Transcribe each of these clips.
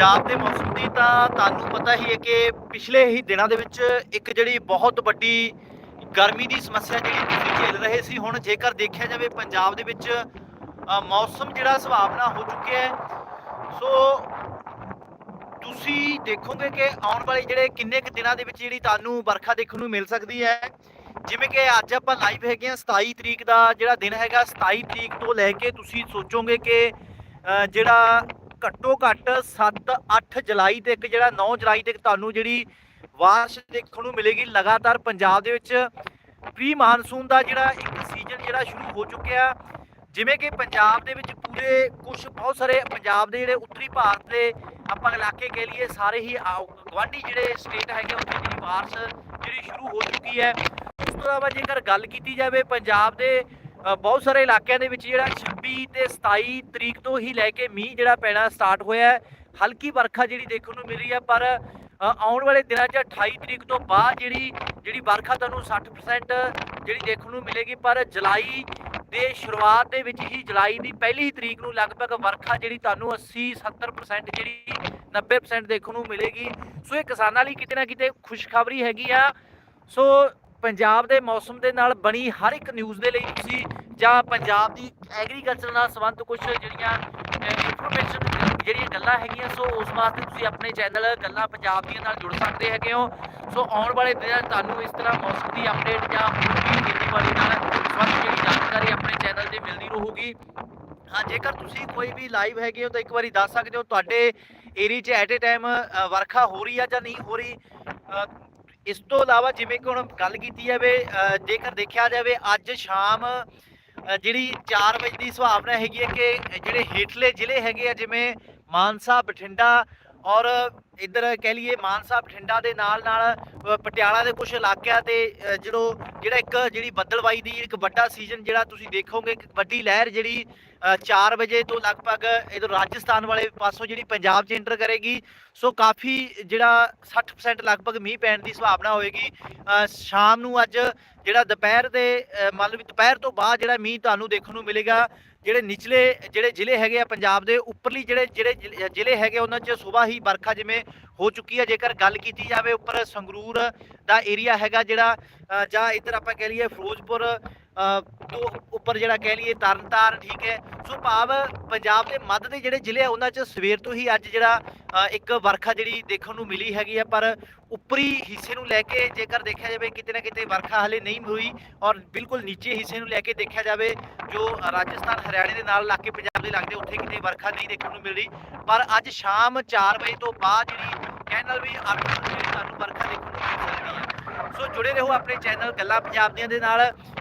ਪੰਜਾਬ ਦੇ ਮੌਸਮ ਦੀ ਤਾਂ ਤੁਹਾਨੂੰ ਪਤਾ ਹੀ ਹੈ ਕਿ ਪਿਛਲੇ ਹੀ ਦਿਨਾਂ ਦੇ ਵਿੱਚ ਇੱਕ ਜਿਹੜੀ ਬਹੁਤ ਵੱਡੀ ਗਰਮੀ ਦੀ ਸਮੱਸਿਆ ਜਿਹੜੀ ਤੁਸੀਂ ਝੇਲ ਰਹੇ ਸੀ, ਹੁਣ ਜੇਕਰ ਦੇਖਿਆ ਜਾਵੇ ਪੰਜਾਬ ਦੇ ਵਿੱਚ ਮੌਸਮ ਜਿਹੜਾ ਸੁਭਾਵਨਾ ਹੋ ਚੁੱਕਿਆ ਹੈ। ਸੋ ਤੁਸੀਂ ਦੇਖੋਗੇ ਕਿ ਆਉਣ ਵਾਲੇ ਜਿਹੜੇ ਕਿੰਨੇ ਕੁ ਦਿਨਾਂ ਦੇ ਵਿੱਚ ਜਿਹੜੀ ਤੁਹਾਨੂੰ ਵਰਖਾ ਦੇਖਣ ਨੂੰ ਮਿਲ ਸਕਦੀ ਹੈ, ਜਿਵੇਂ ਕਿ ਅੱਜ ਆਪਾਂ ਲਾਈਵ ਹੈਗੇ ਆ 27 ਤਰੀਕ ਦਾ ਜਿਹੜਾ ਦਿਨ ਹੈਗਾ 27 ਤਰੀਕ ਤੋਂ ਲੈ ਕੇ ਤੁਸੀਂ ਸੋਚੋਗੇ ਕਿ ਜਿਹੜਾ ਘੱਟੋ ਘੱਟ 7 8 ਜੁਲਾਈ ਤੱਕ ਜਿਹੜਾ 9 ਜੁਲਾਈ ਤੱਕ ਤੁਹਾਨੂੰ ਜਿਹੜੀ ਬਾਰਿਸ਼ ਦੇਖਣ ਨੂੰ ਮਿਲੇਗੀ, ਲਗਾਤਾਰ ਪੰਜਾਬ ਦੇ ਵਿੱਚ ਪ੍ਰੀ ਮਾਨਸੂਨ ਦਾ ਜਿਹੜਾ ਇੱਕ ਸੀਜ਼ਨ ਜਿਹੜਾ ਸ਼ੁਰੂ ਹੋ ਚੁੱਕਿਆ। ਜਿਵੇਂ ਕਿ ਪੰਜਾਬ ਦੇ ਵਿੱਚ ਪੂਰੇ ਕੁਝ ਬਹੁਤ ਸਾਰੇ ਪੰਜਾਬ ਦੇ ਜਿਹੜੇ ਉੱਤਰੀ ਭਾਰਤ ਦੇ ਆਪਾਂ ਇਲਾਕੇ ਕਹਿ ਲਈਏ, ਸਾਰੇ ਹੀ ਗਵਾਂਢੀ ਜਿਹੜੇ ਸਟੇਟ ਹੈਗੇ ਉੱਥੇ ਜਿਹੜੀ ਬਾਰਿਸ਼ ਜਿਹੜੀ ਸ਼ੁਰੂ ਹੋ ਚੁੱਕੀ ਹੈ। ਉਸ ਤੋਂ ਇਲਾਵਾ ਜੇਕਰ ਗੱਲ ਕੀਤੀ ਜਾਵੇ ਪੰਜਾਬ ਦੇ ਬਹੁਤ ਸਾਰੇ ਇਲਾਕਿਆਂ ਦੇ ਵਿੱਚ ਜਿਹੜਾ 26 ਤੇ 27 ਤਰੀਕ ਤੋਂ ਹੀ ਲੈ ਕੇ ਮੀਂਹ ਜਿਹੜਾ ਪੈਣਾ ਸਟਾਰਟ ਹੋਇਆ ਹੈ। ਹਲਕੀ ਵਰਖਾ ਜਿਹੜੀ ਦੇਖਣ ਨੂੰ ਮਿਲ ਰਹੀ ਹੈ, ਪਰ ਆਉਣ ਵਾਲੇ ਦਿਨਾਂ 'ਚ 28 ਤਰੀਕ ਤੋਂ ਬਾਅਦ ਜਿਹੜੀ ਜਿਹੜੀ ਵਰਖਾ ਤੁਹਾਨੂੰ 60% ਜਿਹੜੀ ਦੇਖਣ ਨੂੰ ਮਿਲੇਗੀ, ਪਰ ਜੁਲਾਈ ਦੇ ਸ਼ੁਰੂਆਤ ਦੇ ਵਿੱਚ ਹੀ ਜੁਲਾਈ ਦੀ ਪਹਿਲੀ ਤਰੀਕ ਨੂੰ ਲਗਭਗ ਵਰਖਾ ਜਿਹੜੀ ਤੁਹਾਨੂੰ 80 70% ਜਿਹੜੀ 90% ਦੇਖਣ ਨੂੰ ਮਿਲੇਗੀ। ਸੋ ਇਹ ਕਿਸਾਨਾਂ ਲਈ ਕਿਤੇ ਨਾ ਕਿਤੇ ਖੁਸ਼ਖਬਰੀ ਹੈਗੀ ਆ। ਸੋ ਪੰਜਾਬ ਦੇ ਮੌਸਮ ਦੇ ਨਾਲ ਬਣੀ ਹਰ ਇੱਕ ਨਿਊਜ਼ ਦੇ ਲਈ ਤੁਸੀਂ ਜਾਂ ਪੰਜਾਬ ਦੀ ਐਗਰੀਕਲਚਰ ਨਾਲ ਸੰਬੰਧ ਕੁਝ ਜਿਹੜੀਆਂ ਇਨਫੋਰਮੇਸ਼ਨ ਜਿਹੜੀਆਂ ਗੱਲਾਂ ਹੈਗੀਆਂ, ਸੋ ਉਸ ਵਾਸਤੇ ਤੁਸੀਂ ਆਪਣੇ ਚੈਨਲ ਗੱਲਾਂ ਪੰਜਾਬ ਦੀਆਂ ਨਾਲ ਜੁੜ ਸਕਦੇ ਹੈਗੇ ਹੋ। ਸੋ ਆਉਣ ਵਾਲੇ ਦਿਨਾਂ ਤੁਹਾਨੂੰ ਇਸ ਤਰ੍ਹਾਂ ਮੌਸਮ ਦੀ ਅਪਡੇਟ ਜਾਂ ਹੋਰ ਵੀ ਖੇਤੀਬਾੜੀ ਨਾਲ ਸੰਬੰਧ ਜਿਹੜੀ ਜਾਣਕਾਰੀ ਆਪਣੇ ਚੈਨਲ ਤੇ ਮਿਲਦੀ ਰਹੂਗੀ। ਹਾਂ, ਜੇਕਰ ਤੁਸੀਂ ਕੋਈ ਵੀ ਲਾਈਵ ਹੈਗੇ ਹੋ ਤਾਂ ਇੱਕ ਵਾਰੀ ਦੱਸ ਸਕਦੇ ਹੋ, ਤੁਹਾਡੇ ਏਰੀਆ 'ਚ ਐਟ ਏ ਟਾਈਮ ਵਰਖਾ ਹੋ ਰਹੀ ਆ ਜਾਂ ਨਹੀਂ ਹੋ ਰਹੀ? ਇਸ ਤੋਂ ਇਲਾਵਾ ਜਿਵੇਂ ਕਿ ਹੁਣ ਗੱਲ ਕੀਤੀ ਜਾਵੇ ਅ, ਜੇਕਰ ਦੇਖਿਆ ਜਾਵੇ ਅੱਜ ਸ਼ਾਮ ਜਿਹੜੀ 4 ਵਜੇ ਦੀ ਸੁਭਾਵਨਾ ਹੈਗੀ ਹੈ ਕਿ ਜਿਹੜੇ ਹੇਠਲੇ ਜ਼ਿਲ੍ਹੇ ਹੈਗੇ ਆ ਜਿਵੇਂ ਮਾਨਸਾ ਬਠਿੰਡਾ ਔਰ ਇੱਧਰ ਕਹਿ ਲਈਏ ਮਾਨਸਾ ਬਠਿੰਡਾ ਦੇ ਨਾਲ ਨਾਲ ਪਟਿਆਲਾ ਦੇ ਕੁਝ ਇਲਾਕਿਆਂ ਤੇ ਅ, ਜਿਹੜੋ ਜਿਹੜਾ ਇੱਕ ਜਿਹੜੀ ਬੱਦਲਵਾਈ ਦੀ ਇੱਕ ਵੱਡਾ ਸੀਜ਼ਨ ਜਿਹੜਾ ਤੁਸੀਂ ਦੇਖੋਗੇ ਇੱਕ ਵੱਡੀ ਲਹਿਰ ਜਿਹੜੀ ਅ, 4 ਵਜੇ ਤੋਂ ਲਗਭਗ ਇਧਰ ਰਾਜਸਥਾਨ ਵਾਲੇ ਪਾਸੋਂ ਜਿਹੜੀ ਪੰਜਾਬ 'ਚ ਐਂਟਰ ਕਰੇਗੀ ਸੋ ਕਾਫੀ ਜਿਹੜਾ 60% ਲਗਭਗ ਮੀਂਹ ਪੈਣ ਦੀ ਸੰਭਾਵਨਾ ਹੋਏਗੀ। ਸ਼ਾਮ ਨੂੰ ਅੱਜ ਜਿਹੜਾ ਦੁਪਹਿਰ ਦੇ ਮੰਨ ਲਓ ਵੀ ਦੁਪਹਿਰ ਤੋਂ ਬਾਅਦ ਜਿਹੜਾ ਮੀਂਹ ਤੁਹਾਨੂੰ ਦੇਖਣ ਨੂੰ ਮਿਲੇਗਾ ਜਿਹੜੇ ਨਿਚਲੇ, ਜਿਹੜੇ ਜ਼ਿਲ੍ਹੇ ਹੈਗੇ ਆ ਪੰਜਾਬ ਦੇ, ਉੱਪਰਲੀ ਜਿਹੜੇ ਜਿਹੜੇ ਜ਼ਿਲ੍ਹੇ- ਜ਼ਿਲ੍ਹੇ ਹੈਗੇ ਉਹਨਾਂ 'ਚ ਸਵੇਰ ਹੀ ਵਰਖਾ ਜਿਵੇਂ ਹੋ ਚੁੱਕੀ ਹੈ ਜੇਕਰ ਗੱਲ ਕੀਤੀ ਜਾਵੇ ਉੱਪਰ ਸੰਗਰੂਰ ਦਾ ਏਰੀਆ ਹੈਗਾ ਜਿਹੜਾ ਜਾਂ ਇੱਧਰ ਆਪਾਂ ਕਹਿ ਲਈਏ ਫਿਰੋਜ਼ਪੁਰ ਤੋਂ ਉੱਪਰ ਜਿਹੜਾ ਕਹਿ ਲਈਏ ਤਰਨਤਾਰਨ, ਠੀਕ ਹੈ। ਸੋ ਭਾਵ ਪੰਜਾਬ ਦੇ ਮੱਧ ਦੇ ਜਿਹੜੇ ਜ਼ਿਲ੍ਹੇ ਆ, ਉਹਨਾਂ 'ਚ ਸਵੇਰ ਤੋਂ ਹੀ ਅੱਜ ਜਿਹੜਾ ਇੱਕ ਵਰਖਾ ਜਿਹੜੀ ਦੇਖਣ ਨੂੰ ਮਿਲੀ ਹੈਗੀ ਆ ਪਰ ਉੱਪਰੀ ਹਿੱਸੇ ਨੂੰ ਲੈ ਕੇ ਜੇਕਰ ਦੇਖਿਆ ਜਾਵੇ, ਕਿਤੇ ਨਾ ਕਿਤੇ ਵਰਖਾ ਹਲੇ ਨਹੀਂ ਹੋਈ ਔਰ ਬਿਲਕੁਲ ਨੀਚੇ ਹਿੱਸੇ ਨੂੰ ਲੈ ਕੇ ਦੇਖਿਆ ਜਾਵੇ, ਜੋ ਰਾਜਸਥਾਨ, ਹਰਿਆਣੇ ਦੇ ਨਾਲ ਇਲਾਕੇ ਪੰਜਾਬ ਦੇ ਲੱਗਦੇ, ਉੱਥੇ ਕਿਤੇ ਵਰਖਾ ਨਹੀਂ ਦੇਖਣ ਨੂੰ ਮਿਲ ਰਹੀ। ਪਰ ਅੱਜ ਸ਼ਾਮ 4 ਵਜੇ ਤੋਂ ਬਾਅਦ ਜਿਹੜੀ ਕਹਿਣ ਨਾਲ ਵੀ 8 ਵਜੇ ਜਿਹੜੀ ਵਰਖਾ ਦੇਖਣ ਨੂੰ ਮਿਲ ਸਕਦੀ ਹੈ। ਸੋ ਜੁੜੇ ਰਹੋ ਆਪਣੇ ਚੈਨਲ ਗੱਲਾਂ ਪੰਜਾਬ ਦੀਆਂ ਦੇ ਨਾਲ।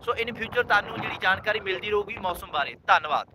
ਸੋ ਇਨ ਫਿਊਚਰ ਤੁਹਾਨੂੰ ਜਿਹੜੀ ਜਾਣਕਾਰੀ ਮਿਲਦੀ ਰਹੂਗੀ ਮੌਸਮ ਬਾਰੇ। ਧੰਨਵਾਦ।